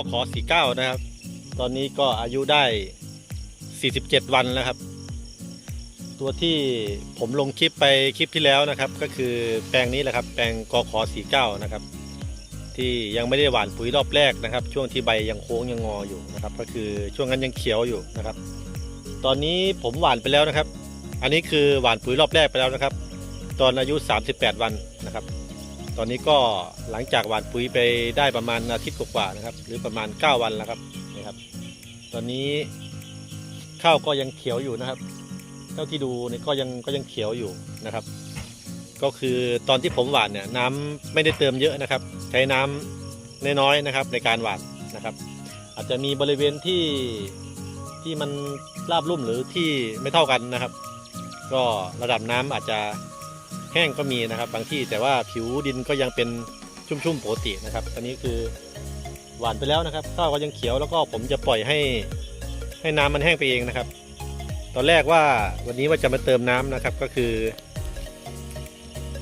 อขอ49 นะครับ ตอนนี้ก็อายุได้ 47 วันแล้วครับ ตัวที่ผมลงคลิปไปคลิปที่แล้วนะครับ ก็คือแปลงนี้แหละครับ แปลงกอขอ49 นะครับ ที่ยังไม่ได้หว่านปุ๋ยรอบแรกนะครับ ช่วงที่ใบยังโค้งยังงออยู่นะครับ ก็คือช่วงนั้นยังเขียวอยู่นะครับ ตอนนี้ผมหว่านไปแล้วนะครับ อันนี้คือหว่านปุ๋ยรอบแรกไปแล้วนะครับ ตอนอายุ 38 วันนะครับ ตอนนี้ก็หลังจากหว่านปุ๋ยไปได้ประมาณอาทิตย์กว่าๆนะครับ หรือประมาณ 9 วันแล้วครับนี่ครับ ตอนนี้ข้าวก็ยังเขียวอยู่นะครับ เท่าที่ดูเนี่ยก็ยังก็ยังเขียวอยู่นะครับ ก็คือตอนที่ผมหว่านเนี่ยน้ำไม่ได้เติมเยอะนะครับ ใช้น้ำน้อยๆนะครับ ในการหว่านนะครับ อาจจะมีบริเวณที่ที่มันราบลุ่มหรือที่ไม่เท่ากันนะครับ ก็ระดับน้ำอาจจะ แห้งก็มีนะครับ บางที่แต่ว่าผิวดินก็ยังเป็นชุ่มๆปกตินะครับตอนนี้คือหวานไปแล้วนะครับข้าวก็ยังเขียวแล้วก็ผมจะปล่อยให้ให้น้ำมันแห้งไปเองนะครับ ตอนแรกว่าวันนี้ว่าจะมาเติมน้ำนะครับก็คือ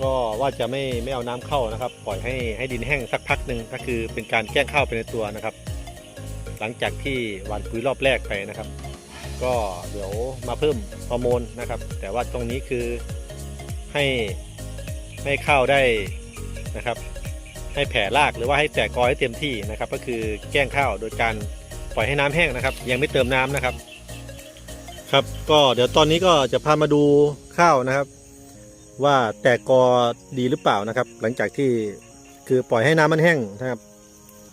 ก็ว่าจะไม่ไม่เอาน้ำเข้านะครับ ปล่อยให้ให้ดินแห้งสักพักหนึ่งก็คือเป็นการแกล้งข้าวไปในตัวนะครับ หลังจากที่หวานปุ๋ยรอบแรกไปนะครับ ก็เดี๋ยวมาเพิ่มฮอร์โมนนะครับ แต่ว่าตรงนี้คือ ให้ให้ข้าวได้นะครับ ให้แผ่รากหรือว่าให้แตกกอให้เต็มที่นะครับ ก็คือแกล้งข้าวโดยการปล่อยให้น้ำแห้งนะครับ ยังไม่เติมน้ำนะครับ ครับก็เดี๋ยวตอนนี้ก็จะพามาดูข้าวนะครับ ว่าแตกกอดีหรือเปล่านะครับ หลังจากที่คือปล่อยให้น้ำมันแห้งนะครับ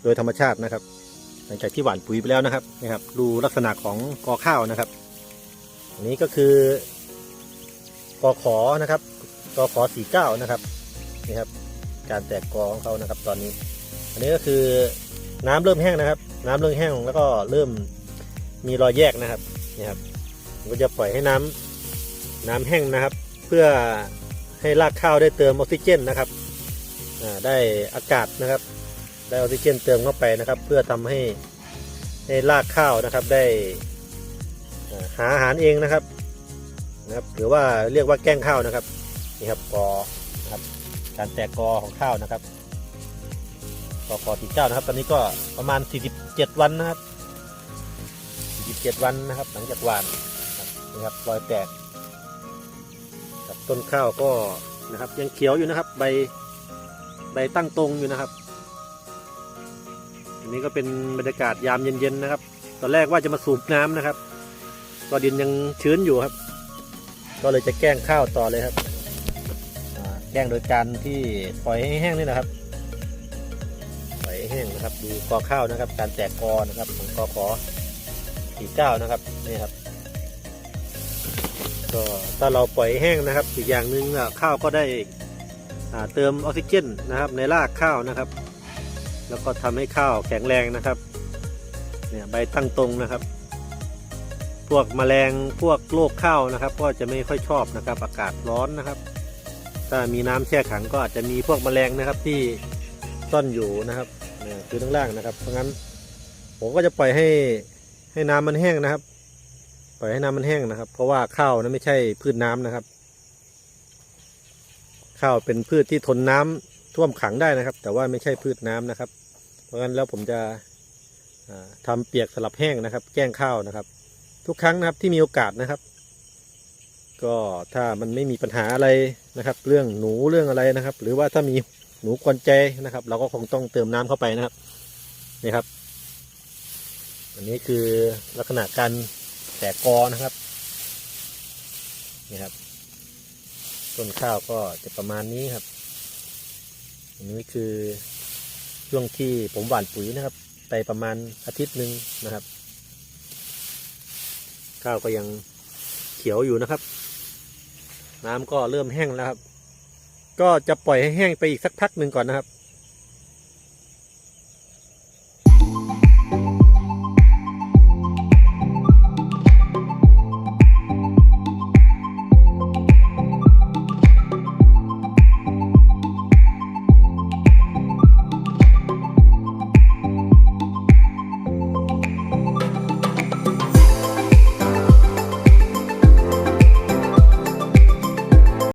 โดยธรรมชาตินะครับ หลังจากที่หว่านปุ๋ยไปแล้วนะครับนะครับ ดูลักษณะของกอข้าวนะครับอันนี้ก็คือกอขอนะครับ กอขอสี่เก้านะครับนี่ครับ การแตกกอของเขานะครับ ตอนนี้ อันนี้ก็คือน้ำเริ่มแห้งนะครับ น้ำเริ่มแห้งแล้วก็เริ่มมีรอยแยกนะครับนี่ครับก็จะปล่อยให้น้ำน้ำแห้งนะครับ เพื่อให้รากข้าวได้เติมออกซิเจนนะครับได้อากาศนะครับ ได้ออกซิเจนเติมเข้าไปนะครับ เพื่อทำให้ให้รากข้าวนะครับได้หาอาหารเองนะครับนะครับ หรือว่าเรียกว่าแกล้งข้าวนะครับ นี่ครับกอนะครับการแตกกอของข้าวนะครับกอกอตีเจ้านะครับ ตอนนี้ก็ประมาณ 47 วันนะครับ47 วันนะครับ หลังจากหวานนี่ครับรอยแตกครับต้นข้าวก็นะครับ ยังเขียวอยู่นะครับ ใบใบตั้งตรงอยู่นะครับ อันนี้ก็เป็นบรรยากาศยามเย็นๆนะครับ ตอนแรกว่าจะมาสูบน้ำนะครับ ก็ดินยังชื้นอยู่ครับ ก็เลยจะแกล้งข้าวต่อเลยครับ แกล้งโดยการที่ปล่อยให้แห้งนี่นะครับ ปล่อยให้แห้งนะครับ ดูกอข้าวนะครับ การแตกกอนะครับของกอขอสี่เก้านะครับนี่ครับก็ถ้าเราปล่อยแห้งนะครับ อีกอย่างหนึ่งข้าวก็ได้อ่าเติมออกซิเจนนะครับ ในรากข้าวนะครับ แล้วก็ทำให้ข้าวแข็งแรงนะครับเนี่ยใบตั้งตรงนะครับ พวกแมลงพวกโรคข้าวนะครับ ก็จะไม่ค่อยชอบนะครับ อากาศร้อนนะครับ ถ้ามีน้ำแช่ขังก็อาจจะมีพวกแมลงนะครับที่ซ่อนอยู่นะครับคือข้างล่างนะครับ เพราะงั้นผมก็จะปล่อยให้ให้น้ำมันแห้งนะครับ ปล่อยให้น้ำมันแห้งนะครับ เพราะว่าข้าวนั้นไม่ใช่พืชน้ำนะครับ ข้าวเป็นพืชที่ทนน้ำท่วมขังได้นะครับ แต่ว่าไม่ใช่พืชน้ำนะครับ เพราะงั้นแล้วผมจะอ่าทำเปียกสลับแห้งนะครับ แกล้งข้าวนะครับ ทุกครั้งนะครับที่มีโอกาสนะครับ ก็ถ้ามันไม่มีปัญหาอะไรนะครับ เรื่องหนูเรื่องอะไรนะครับ หรือว่าถ้ามีหนูกวนใจนะครับ เราก็คงต้องเติมน้ำเข้าไปนะครับนี่ครับ อันนี้คือลักษณะการแตกกอนะครับนี่ครับ ต้นข้าวก็จะประมาณนี้ครับอันนี้คือช่วงที่ผมหว่านปุ๋ยนะครับ ไปประมาณอาทิตย์หนึ่งนะครับ ข้าวก็ยังเขียวอยู่นะครับ น้ำก็เริ่มแห้งแล้วครับ ก็จะปล่อยให้แห้งไปอีกสักพักหนึ่งก่อนนะครับ